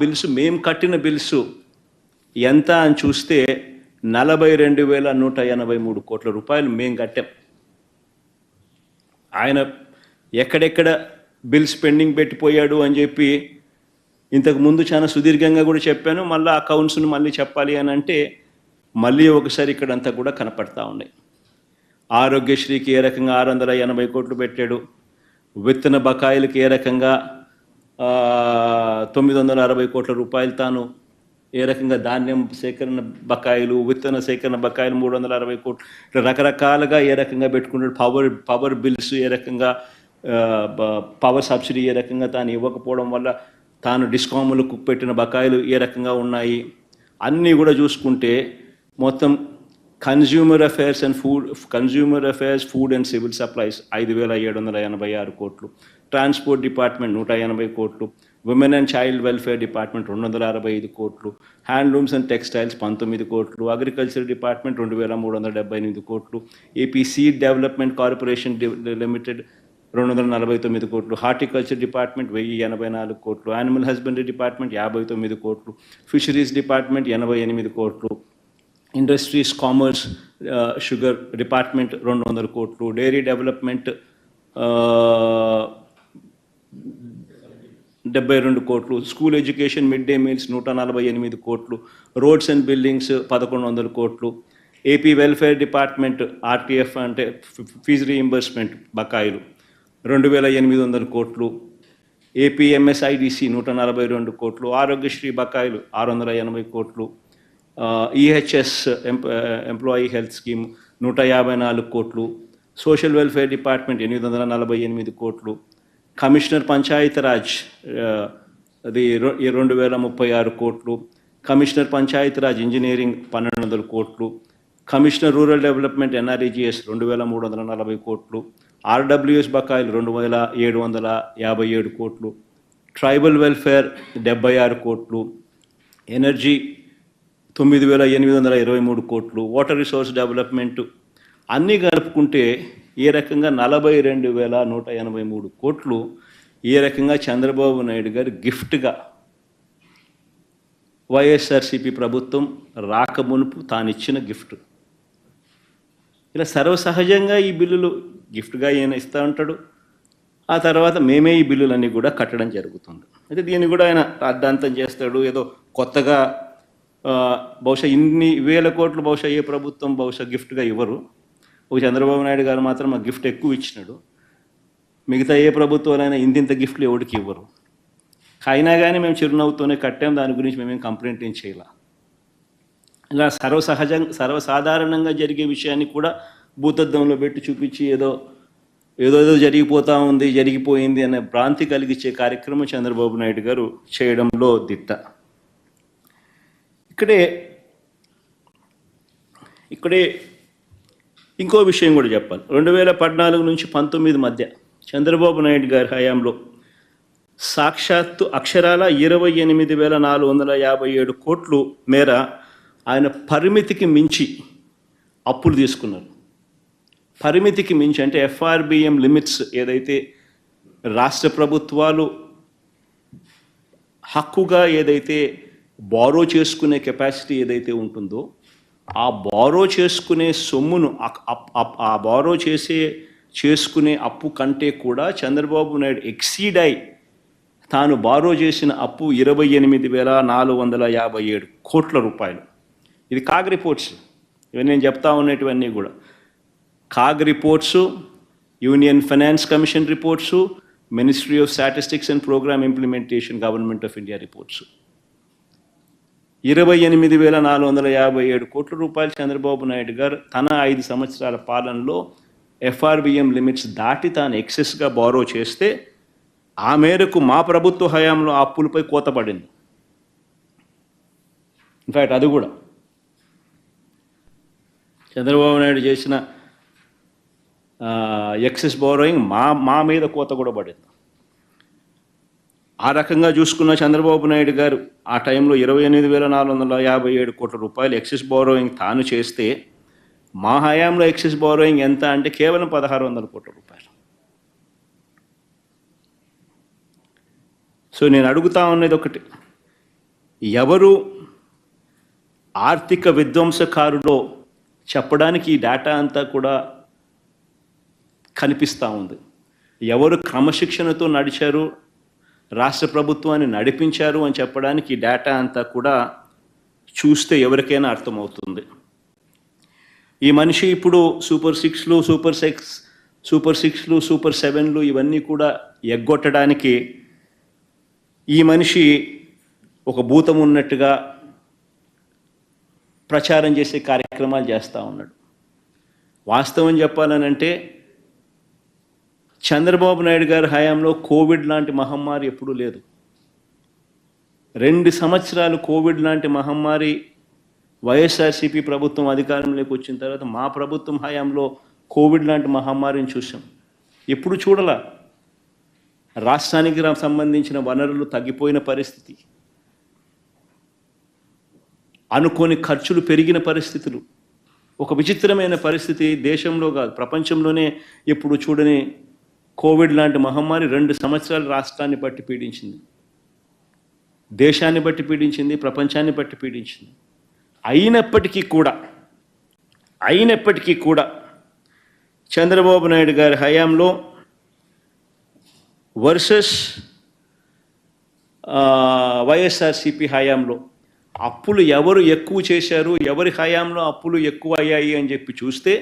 Bills మేము కట్టిన bills ఎంత అని చూస్తే నలభై రెండు వేల నూట ఎనభై మూడు కోట్ల రూపాయలు మేము కట్టాం. ఆయన ఎక్కడెక్కడ బిల్స్ పెండింగ్ పెట్టిపోయాడు అని చెప్పి ఇంతకు ముందు చాలా సుదీర్ఘంగా కూడా చెప్పాను. మళ్ళీ అకౌంట్స్ను మళ్ళీ చెప్పాలి అని అంటే మళ్ళీ ఒకసారి ఇక్కడంతా కూడా కనపడతా ఉన్నాయి. ఆరోగ్యశ్రీకి ఏ రకంగా ఆరు వందల ఎనభై కోట్లు పెట్టాడు. విత్తన బకాయిలకి ఏ రకంగా తొమ్మిది వందల అరవై కోట్ల రూపాయలు తాను ఏ రకంగా ధాన్యం సేకరణ బకాయిలు విత్తన సేకరణ బకాయిలు మూడు వందల అరవై కోట్లు. ఇట్లా రకరకాలుగా ఏ రకంగా పెట్టుకున్నాడు పవర్ పవర్ బిల్స్ ఏ రకంగా పవర్ సబ్సిడీ ఏ రకంగా తాను ఇవ్వకపోవడం వల్ల తాను డిస్కాములకు పెట్టిన బకాయిలు ఏ రకంగా ఉన్నాయి? అన్నీ కూడా చూసుకుంటే మొత్తం consumer affairs and food consumer affairs food and civil supplies ఐదు వేల ఏడు వందల ఎనభై ఆరు కోట్లు. ట్రాన్స్పోర్ట్ డిపార్ట్మెంట్ నూట ఎనభై కోట్లు women and child welfare department రెండు వందల అరవై ఐదు కోట్లు హ్యాండ్లూమ్స్ అండ్ టెక్స్టైల్స్ పంతొమ్మిది కోట్లు అగ్రికల్చర్ డిపార్ట్మెంట్ రెండు వేల మూడు వందల డెబ్బై ఎనిమిది కోట్లు ఏపీ సీడ్ డెవలప్మెంట్ కార్పొరేషన్ డి- లిమిటెడ్ రెండు వందల నలభై తొమ్మిది కోట్లు హార్టికల్చర్ డిపార్ట్మెంట్ వెయ్యి ఎనభై నాలుగు కోట్లు యానిమల్ హస్బెండరీ డిపార్ట్మెంట్ యాభై తొమ్మిది కోట్లు ఫిషరీస్ డిపార్ట్మెంట్ ఎనభై ఎనిమిది కోట్లు ఇండస్ట్రీస్ కామర్స్ షుగర్ డిపార్ట్మెంట్ రెండు వందల కోట్లు డైరీ డెవలప్మెంట్ డెబ్బై రెండు కోట్లు school education mid day meals నూట నలభై ఎనిమిది కోట్లు రోడ్స్ అండ్ బిల్డింగ్స్ పదకొండు వందల కోట్లు ఏపీ వెల్ఫేర్ డిపార్ట్మెంట్ ఆర్టీఎఫ్ అంటే ఫీజు రీఇంబర్స్మెంట్ బకాయిలు రెండు వేల ఎనిమిది వందల కోట్లు ఏపీ ఎంఎస్ఐడిసి నూట నలభై రెండు కోట్లు ఆరోగ్యశ్రీ బకాయిలు ఆరు వందల ఎనభై కోట్లు ఈహెచ్ఎస్ ఎంప్లాయీ హెల్త్ స్కీమ్ నూట యాభై నాలుగు కోట్లు సోషల్ వెల్ఫేర్ డిపార్ట్మెంట్ ఎనిమిది వందల నలభై ఎనిమిది కోట్లు కమిషనర్ పంచాయతీరాజ్ అది ఈ రెండు వేల ముప్పై ఆరు కోట్లు కమిషనర్ పంచాయతీరాజ్ ఇంజనీరింగ్ పన్నెండు వందల కోట్లు కమిషనర్ రూరల్ డెవలప్మెంట్ ఎన్ఆర్ఈజిఎస్ రెండు వేల మూడు వందల నలభై కోట్లు ఆర్డబ్ల్యూఎస్ బకాయిలు రెండు వేల ఏడు వందల యాభై ఏడు కోట్లు ట్రైబల్ వెల్ఫేర్ డెబ్బై ఆరు కోట్లు ఎనర్జీ తొమ్మిది వేల ఎనిమిది వందల ఇరవై మూడు కోట్లు వాటర్ రిసోర్స్ డెవలప్మెంట్ అన్నీ కలుపుకుంటే ఏ రకంగా నలభై రెండు వేల నూట ఎనభై మూడు కోట్లు ఏ రకంగా చంద్రబాబు నాయుడు గారు గిఫ్ట్గా వైఎస్ఆర్సిపి ప్రభుత్వం రాకమునుపు తానిచ్చిన గిఫ్ట్. ఇలా సర్వసహజంగా ఈ బిల్లులు గిఫ్ట్గా ఈయన ఇస్తూ ఉంటాడు. ఆ తర్వాత మేమే ఈ బిల్లులన్నీ కూడా కట్టడం జరుగుతుంది. అయితే దీన్ని కూడా ఆయన అర్ధాంతం చేస్తాడు. ఏదో కొత్తగా బహుశా ఇన్ని వేల కోట్లు బహుశా ఏ ప్రభుత్వం బహుశా గిఫ్ట్గా ఇవ్వరు. ఒక చంద్రబాబు నాయుడు గారు మాత్రం ఆ గిఫ్ట్ ఎక్కువ ఇచ్చినాడు. మిగతా ఏ ప్రభుత్వాలైనా ఇంతింత గిఫ్ట్లు ఎవరికి ఇవ్వరు. అయినా కానీ మేము చిరునవ్వుతోనే కట్టాం దాని గురించి మేమేం కంప్లైంట్ ఏం చేయాల. ఇలా సర్వసహజం సర్వసాధారణంగా జరిగే విషయాన్ని కూడా భూతద్దంలో పెట్టి చూపించి ఏదో ఏదో ఏదో జరిగిపోతా ఉంది జరిగిపోయింది అనే భ్రాంతి కలిగించే కార్యక్రమం చంద్రబాబు నాయుడు గారు చేయడంలో దిట్ట. ఇక్కడే ఇక్కడే ఇంకో విషయం కూడా చెప్పాలి. రెండు వేల పద్నాలుగు నుంచి పంతొమ్మిది మధ్య చంద్రబాబు నాయుడు గారి హయాంలో సాక్షాత్తు అక్షరాల ఇరవై ఎనిమిది వేల నాలుగు వందల యాభై ఏడు కోట్లు మేర ఆయన పరిమితికి మించి అప్పులు తీసుకున్నారు. పరిమితికి మించి అంటే ఎఫ్ఆర్బిఎం లిమిట్స్ ఏదైతే రాష్ట్ర ప్రభుత్వాలు హక్కుగా ఏదైతే బారో చేసుకునే కెపాసిటీ ఏదైతే ఉంటుందో ఆ బారో చేసుకునే సొమ్మును ఆ బారో చేసే చేసుకునే అప్పు కంటే కూడా చంద్రబాబు నాయుడు ఎక్సీడ్ అయి తాను బారో చేసిన అప్పు ఇరవై ఎనిమిది వేల నాలుగు వందల యాభై ఏడు కోట్ల రూపాయలు. ఇది కాగ్ రిపోర్ట్స్ ఇవన్నీ నేను చెప్తా ఉన్నటువన్నీ కూడా. CAG reports union finance commission reports ministry of statistics and programme implementation government of India reports ఇరవై ఎనిమిది వేల నాలుగు వందల యాభై ఏడు కోట్ల రూపాయలు చంద్రబాబు నాయుడు గారు తన ఐదు సంవత్సరాల పాలనలో ఎఫ్ఆర్బిఎం లిమిట్స్ దాటి తాను ఎక్సెస్గా బారో చేస్తే ఆ మేరకు మా ప్రభుత్వ హయాంలో ఆ అప్పులపై కోత పడింది. ఇన్ఫ్యాక్ట్ అది కూడా. చంద్రబాబు నాయుడు చేసిన ఎక్సెస్ బోరోయింగ్ మా మా మీద కోత కూడా పడింది. ఆ రకంగా చూసుకున్న చంద్రబాబు నాయుడు గారు ఆ టైంలో ఇరవై ఎనిమిది వేల నాలుగు వందల యాభై ఏడు కోట్ల రూపాయలు ఎక్సెస్ బోరోయింగ్ తాను చేస్తే మా హయాంలో ఎక్సెస్ బోరోయింగ్ ఎంత అంటే కేవలం పదహారు వందల కోట్ల రూపాయలు. సో నేను అడుగుతా ఉన్నది ఒకటి. ఎవరు ఆర్థిక విధ్వంసకారుడో చెప్పడానికి ఈ డేటా అంతా కూడా కనిపిస్తూ ఉంది. ఎవరు క్రమశిక్షణతో నడిచారు? రాష్ట్ర ప్రభుత్వాన్ని నడిపించారు అని చెప్పడానికి డేటా అంతా కూడా చూస్తే ఎవరికైనా అర్థమవుతుంది. ఈ మనిషి ఇప్పుడు సూపర్ సిక్స్లు సూపర్ సిక్స్ సూపర్ సిక్స్లు సూపర్ సెవెన్లు ఇవన్నీ కూడా ఎగ్గొట్టడానికి ఈ మనిషి ఒక భూతం ఉన్నట్టుగా ప్రచారం చేసే కార్యక్రమాలు చేస్తూ ఉన్నాడు. వాస్తవం చెప్పాలనంటే చంద్రబాబు నాయుడు గారి హయాంలో కోవిడ్ లాంటి మహమ్మారి ఎప్పుడూ లేదు. రెండు సంవత్సరాలు కోవిడ్ లాంటి మహమ్మారి వైఎస్ఆర్సీపీ ప్రభుత్వం అధికారంలోకి వచ్చిన తర్వాత మా ప్రభుత్వం హయాంలో కోవిడ్ లాంటి మహమ్మారిని చూసాం ఎప్పుడు చూడలా? రాష్ట్రానికి సంబంధించిన వనరులు తగ్గిపోయిన పరిస్థితి. అనుకోని ఖర్చులు పెరిగిన పరిస్థితులు. ఒక విచిత్రమైన పరిస్థితి దేశంలో కాదు ప్రపంచంలోనే ఎప్పుడు చూడని కోవిడ్ లాంటి మహమ్మారి రెండు సంవత్సరాలు రాష్ట్రాన్ని బట్టి పీడించింది. దేశాన్ని బట్టి పీడించింది ప్రపంచాన్ని బట్టి పీడించింది. అయినప్పటికీ కూడా అయినప్పటికీ కూడా చంద్రబాబు నాయుడు గారి హయాంలో వర్సెస్ వైఎస్ఆర్సిపి హయాంలో అప్పులు ఎవరు ఎక్కువ చేశారు ఎవరి హయాంలో అప్పులు ఎక్కువ అయ్యాయి అని చెప్పి చూస్తే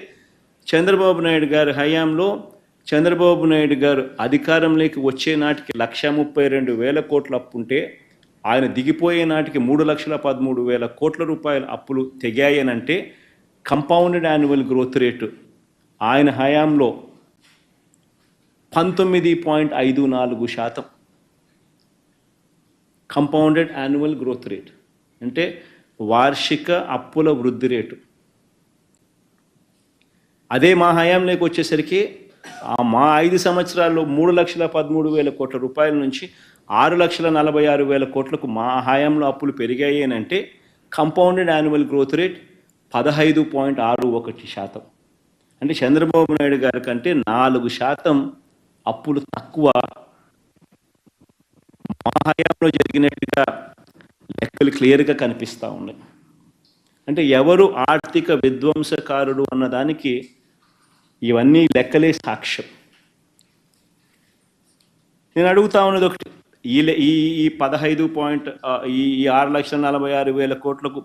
చంద్రబాబు నాయుడు గారి హయాంలో చంద్రబాబు నాయుడు గారు అధికారంలోకి వచ్చే నాటికి లక్ష ముప్పై రెండు వేల కోట్ల అప్పు ఉంటే ఆయన దిగిపోయే నాటికి మూడు లక్షల పదమూడు వేల కోట్ల రూపాయల అప్పులు తెగాయనంటే కంపౌండెడ్ యాన్యువల్ గ్రోత్ రేటు. ఆయన హయాంలో పంతొమ్మిది పాయింట్ ఐదు నాలుగు శాతం కంపౌండెడ్ యాన్యువల్ గ్రోత్ రేట్. అంటే వార్షిక అప్పుల వృద్ధి రేటు. అదే మా హయాంలోకి వచ్చేసరికి మా ఐదు సంవత్సరాల్లో మూడు లక్షల పదమూడు వేల కోట్ల రూపాయల నుంచి ఆరు లక్షల నలభై ఆరు వేల కోట్లకు మా హయాంలో అప్పులు పెరిగాయి అని అంటే కంపౌండెడ్ యాన్యువల్ గ్రోత్ రేట్ పదహైదు పాయింట్ ఆరు ఒకటి శాతం. అంటే చంద్రబాబు నాయుడు గారి కంటే నాలుగు శాతం అప్పులు తక్కువ మా హయాంలో జరిగినట్టుగా లెక్కలు క్లియర్గా కనిపిస్తూ ఉన్నాయి. అంటే ఎవరు ఆర్థిక విధ్వంసకారుడు అన్నదానికి ఇవన్నీ లెక్కలే సాక్ష్యం. నేను అడుగుతా ఉన్నది ఒకటి. ఈ ఈ ఈ పదహైదు పాయింట్ ఈ ఈ ఆరు లక్షల నలభై ఆరు వేల కోట్లకు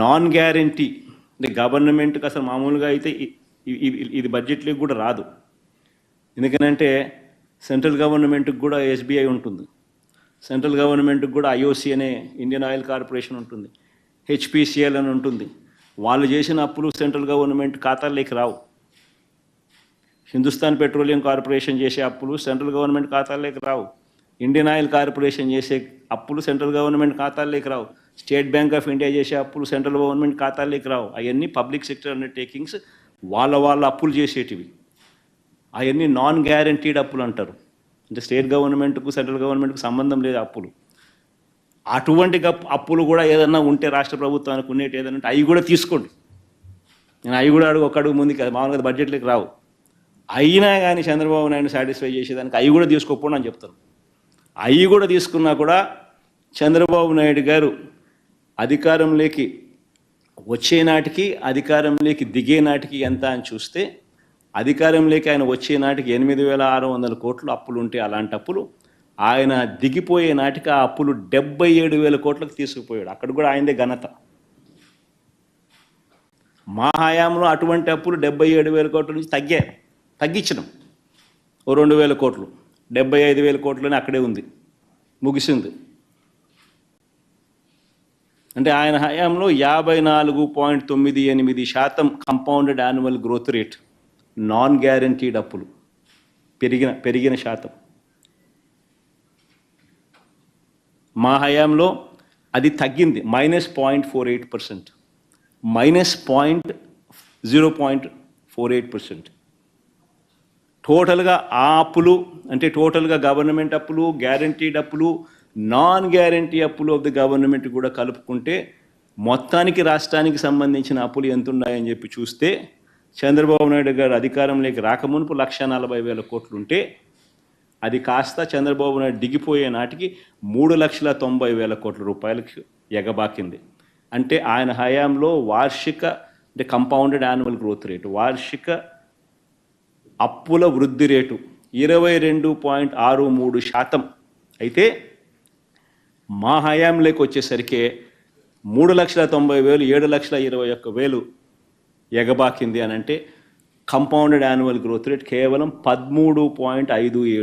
నాన్ గ్యారంటీ అంటే గవర్నమెంట్కి అసలు మామూలుగా అయితే ఇది బడ్జెట్లోకి కూడా రాదు. ఎందుకనంటే సెంట్రల్ గవర్నమెంట్కి కూడా ఎస్బీఐ ఉంటుంది. సెంట్రల్ గవర్నమెంట్కి కూడా ఐఓసి అనే ఇండియన్ ఆయిల్ కార్పొరేషన్ ఉంటుంది. హెచ్పిసిఎల్ అని ఉంటుంది. వాళ్ళు చేసిన అప్పులు సెంట్రల్ గవర్నమెంట్ ఖాతాల్లోకి రావు. హిందుస్థాన్ పెట్రోలియం కార్పొరేషన్ చేసే అప్పులు సెంట్రల్ గవర్నమెంట్ ఖాతాల్లోకి రావు. ఇండియన్ ఆయిల్ కార్పొరేషన్ చేసే అప్పులు సెంట్రల్ గవర్నమెంట్ ఖాతాల్లోకి రావు. స్టేట్ బ్యాంక్ ఆఫ్ ఇండియా చేసే అప్పులు సెంట్రల్ గవర్నమెంట్ ఖాతాల్లోకి రావు. అవన్నీ పబ్లిక్ సెక్టర్ అండర్టేకింగ్స్ వాళ్ళ వాళ్ళ అప్పులు చేసేటివి. అవన్నీ నాన్ గ్యారంటీడ్ అప్పులు అంటారు. అంటే స్టేట్ గవర్నమెంట్కు సెంట్రల్ గవర్నమెంట్కు సంబంధం లేదు అప్పులు. అటువంటి అప్పులు కూడా ఏదన్నా ఉంటే రాష్ట్ర ప్రభుత్వానికి ఉండేటి ఏదైనా ఉంటే అవి కూడా తీసుకోండి. నేను అవి కూడా అడుగు ఒక అడుగు ముందుకు కదా మామూలుగా బడ్జెట్లోకి రావు. అయినా కానీ చంద్రబాబు నాయుడు సాటిస్ఫై చేసేదానికి అవి కూడా తీసుకోకపోండి అని చెప్తాను అవి కూడా తీసుకున్నా కూడా చంద్రబాబు నాయుడు గారు అధికారంలోకి వచ్చే నాటికి అధికారంలోకి దిగే నాటికి ఎంత అని చూస్తే అధికారంలోకి ఆయన వచ్చే నాటికి ఎనిమిది వేల ఆరు వందల కోట్లు అప్పులు ఉంటే అలాంటి అప్పులు ఆయన దిగిపోయే నాటికి ఆ అప్పులు డెబ్బై ఏడు వేల కోట్లకు తీసుకుపోయాడు. అక్కడ కూడా ఆయనదే ఘనత. మా హయాంలో అటువంటి అప్పులు డెబ్బై ఏడు వేల కోట్ల నుంచి తగ్గాయి. తగ్గించడం ఓ రెండు వేల కోట్లు డెబ్బై ఐదు వేల కోట్లని అక్కడే ఉంది ముగిసింది. అంటే ఆయన హయాంలో యాభై నాలుగు పాయింట్ తొమ్మిది ఎనిమిది శాతం compounded annual growth rate non guaranteed అప్పులు పెరిగిన పెరిగిన శాతం. మా హయాంలో అది తగ్గింది minus point four eight percent minus point zero point four eight percent టోటల్గా ఆ అప్పులు అంటే టోటల్గా గవర్నమెంట్ అప్పులు గ్యారంటీడ్ అప్పులు నాన్ గ్యారంటీ అప్పులు ఆఫ్ ది గవర్నమెంట్ కూడా కలుపుకుంటే మొత్తానికి రాష్ట్రానికి సంబంధించిన అప్పులు ఎంత ఉన్నాయని చెప్పి చూస్తే చంద్రబాబు నాయుడు గారు అధికారంలోకి రాకమునుపు లక్ష నలభై వేల కోట్లు ఉంటే అది కాస్త చంద్రబాబు నాయుడు దిగిపోయే నాటికి మూడు లక్షల తొంభై వేల కోట్ల రూపాయలకి ఎగబాకింది. అంటే ఆయన హయాంలో వార్షిక అంటే కంపౌండెడ్ యాన్యువల్ గ్రోత్ రేటు వార్షిక అప్పుల వృద్ధి రేటు ఇరవై రెండు పాయింట్ ఆరు మూడు శాతం. అయితే మా హయాంలోకి వచ్చేసరికి మూడు లక్షల తొంభై వేలు ఏడు లక్షల ఇరవై ఒక్క వేలు ఎగబాకింది అని అంటే కంపౌండెడ్ యాన్యువల్ గ్రోత్ రేట్ కేవలం పదమూడు పాయింట్ ఐదు ఏడు